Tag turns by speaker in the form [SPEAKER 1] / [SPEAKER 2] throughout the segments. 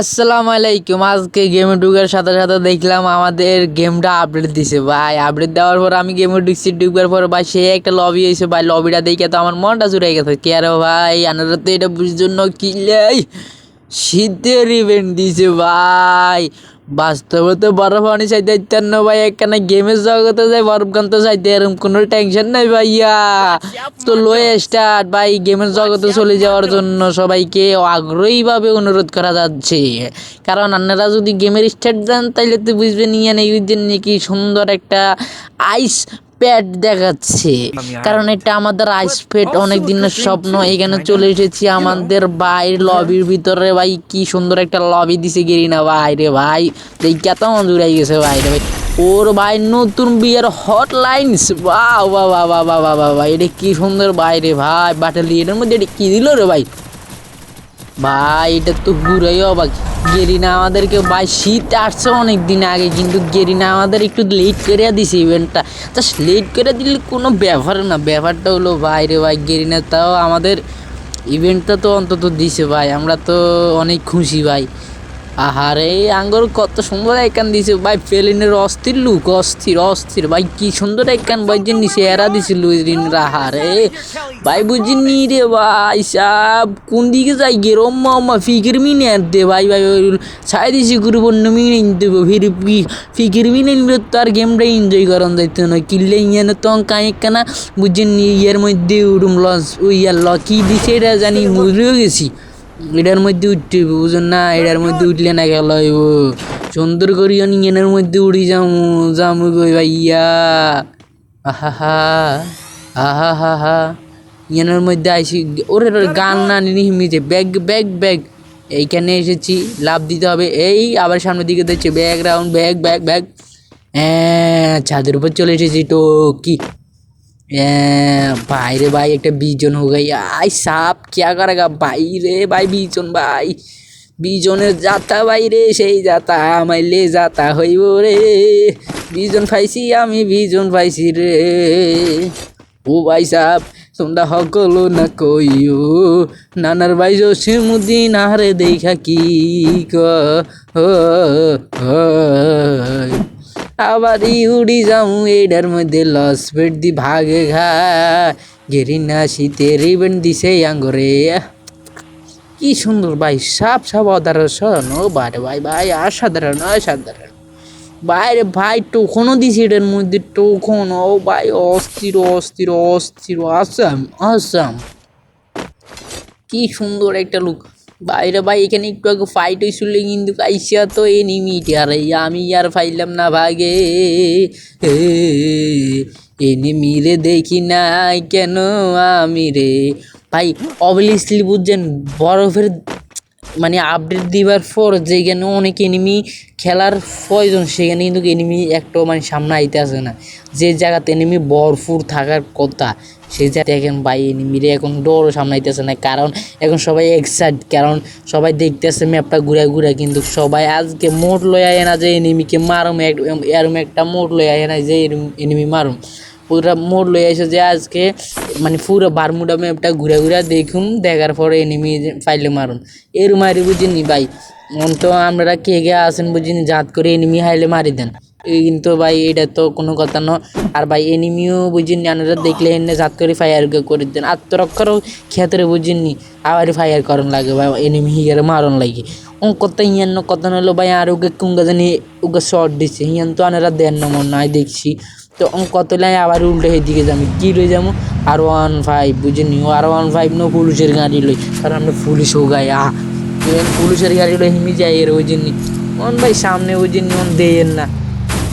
[SPEAKER 1] আসসালামু আলাইকুম। আজকে গেমে ঢুকার সাথে সাথে দেখলাম আমাদের গেমটা আপডেট দিছে। ভাই আপডেট দেওয়ার পর আমি গেমে ঢুকছি ঢুকবার পর ভাই, সে একটা লবি হয়েছে। ভাই লবিটা দেখে তো আমার মনটা জুড়ে গেছে। কে আরে ভাই, আনারা তো এটা বুঝার জন্য কিনলে শীতের ইভেন্ট দিছে ভাই। বাস্তবে তো বরফ আনি চাইতে ইত্যান্ন না ভাই এখানে গেমের জগতে যাই, বরফ গানতে চাইতে এরকম কোনো টেনশন নাই ভাইয়া। তো লোয়ে স্টার্ট ভাই গেমের জগতে চলে যাওয়ার জন্য সবাইকে আগ্রহীভাবে অনুরোধ করা যাচ্ছে। কারণ আপনারা যদি গেমের স্টার্ট দেন, তাইলে তো বুঝবেন ইয়ে ইয়ান এই জন্য কি সুন্দর একটা আইস প্যাড দেখাচ্ছে। কারণ এটা আমাদের আইসপেট অনেক দিনের স্বপ্ন। এখানে চলে এসেছি আমাদের বাইর লবির ভিতরে। ভাই কি সুন্দর একটা লবি দিছে গেরি না ভাই রে ভাই। এই কেতা মঞ্জুর হয়ে গেছে ভাই রে ভাই। ওর ভাই নতুন বিয়ের হটলাইনস বা বা বা বা বা বা বা এটা কি সুন্দর ভাই রে ভাই। বাটালি এটার মধ্যে এটা কি দিল রে ভাই? ভাই, এটা তো ঘুরেই অবাক। গেরিনা আমাদেরকে, ভাই, শীত আসছে অনেক দিন আগে, কিন্তু গেরিনা আমাদের একটু লেট করে দিছে ইভেন্টটা জাস্ট লেট করে দিলে কোনো ব্যাপার না ব্যাপারটা হলো, ভাই রে ভাই, গেরিনা, তাও আমাদের ইভেন্টটা তো অন্তত দিছে ভাই, আমরা তো অনেক খুশি ভাই। আহারে আঙ্গর কত সুন্দর একান দিছে। ভাই, ফেলিনের অস্থির লুক, অস্থির অস্থির। ভাই, কি সুন্দর একান ভাই যে নিচে এরা দিছে লুইরিনের আহারে। ভাই বুঝিনি রে ভাই, সাব, কোন দিকে যাই গে? রম্মা অম্মা ফিকির মিনে আর দে ভাই ভাই, ওই ছাই দিছি গ্রুপ অন্য মিনে দেবো ফির ফিকির মিনে নিলে তো আর গেমটা এনজয় করান যাইতো না। কিনলে ইয়ে তো কাঁই কেনা বুঝিনি ইয়ের মধ্যে উড়ুম লস ওই ইয়ার লকি দিছে এটা জানি মুড়েও গেছি। এটার মধ্যে উঠতে হইব, বুঝুন না? এটার মধ্যে উঠলে না গেল হইব। সুন্দর করি এনের মধ্যে উড়ি যামু যামু গই ভাইয়া। আহা হা আহা হা হা ইয়ানের মধ্যে আইসি ওরে গান না নিহিমিতে ব্যাগ ব্যাগ ব্যাগ। এইখানে এসেছি লাভ দিতে হবে। এই আবার সামনের দিকে দেখছি bag round bag bag bag. হ্যাঁ ছাদের উপর চলে এসেছি তো কি भाई रे भाई एक बीजन हो गई आई साहब क्या करेगा भाई रे भाई बीजन भाई বিজনের যাতা বাইরে সেই যাতা আমায় লে যাতা হইব রে বিজন পাইছি আমি বিজন পাইছি রে ও ভাই সাহ তোমরা সকলো না কইও নানার ভাই জসিমুদ্দিন আরে দেখা কি ক আবার উড়ি যাও এটার মধ্যে লস পেট দি ভাগে ঘা। গেরি না শীতের ইভেন্ট দিছে আঙ্গরে। কি সুন্দর ভাই, সাপ সাপ অদারণ ও বারে ভাই ভাই, অসাধারণ অসাধারণ। বাইরে ভাই টোকনও দিছে এটার মধ্যে টোকন ও ভাই, অস্থির অস্থির অস্থির আসাম আসাম কি সুন্দর একটা লুক বাইরে ভাই, এখানে একটু আগে ফাইট হয়েছিল কিন্তু কাইসিয়া তো এনিমিট আর আমি আর ফাইলাম না ভাগে। এনিমিরে দেখি না কেন আমি রে? ভাই অবভিয়াসলি বুঝছেন, বরফের মানে আপডেট দিবার পর যেখানে অনেক এনিমি খেলার প্রয়োজন, সেখানে কিন্তু এনিমি একটাও মানে সামনে আইতে আসে না। যে জায়গাতে এনিমি ভরপুর থাকার কথা, সেই জায়গাতে এখন ভাই এনিমিরে এখন ডর সামলাইতেছে না। কারণ এখন সবাই এক্সাইট কারণ সবাই দেখতেছে ম্যাপটা ঘুরে ঘুরে কিন্তু সবাই আজকে মোট লই আয় না যে এনিমিকে মারুম এরম একটা মোট লই আয় না যে এনিমি মারুম। পুরা মোড় লই এসে যে আজকে মানে পুরো বারমুডা ম্যাপটা ঘুরে ঘুরে দেখুম, দেখার পরে এনিমি ফাইলে মারুন। এরম মারি বুঝিনি ভাই। তো আমরা কে গে আসেন বুঝিনি, জাত করে এনিমি হাইলে মারি দেন। কিন্তু ভাই, এটা তো কোনো কথা ন আর ভাই এনিমিও বুঝিনি আপনারা দেখলে এনে জাত করে ফায়ার করে দেন। আত্মরক্ষারও ক্ষেত্রে বুঝিনি, আবার ফায়ার করন লাগে ভাই এনিমি হিয়ার মারন লাগে। ও কত ইয়ান কথা নলো ভাই, আর ওকে কুঙ্গা জানি ওকে শর্ট দিচ্ছে ইয়ান তো আনারা দেন না, মনে হয় দেখছি। তো কত লাই আবার উল্টো দিকে যাব। কি লই যাব? আর ওয়ান ফাইভ বুঝিনি আর ওয়ান ফাইভ নো পুলিশের গাড়ি লই। কারণ আমরা পুলিশ গাই, আহ। পুলিশের গাড়ি লই হিমি যাই এর, ওই জন্য। অন ভাই, সামনে ওই জন্য অন দেয়েন না।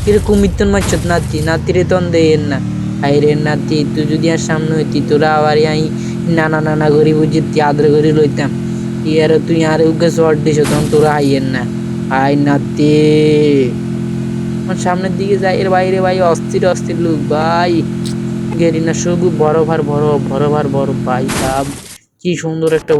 [SPEAKER 1] কিরে কুমির মারছত নাতি? নাতিরে তন দেয়েন না। আইরে নাতি, তুই যদি আর সামনে হইতি, তোরা আবার আই নানা নানা করি বুঝি তুই আদর করে লইতাম। ইয়ার তুই আর ওকে শর্ট দিস তখন তোরা আইয়েন না। আই নাতি! যখন সামনের দিকে যায়, এর বাইরে ভাই অস্থির অস্থির লোক ভাই। গেরিনা সবু বরফ আর বরফ বরফ আর বরফ, ভাই সাব। কি সুন্দর একটা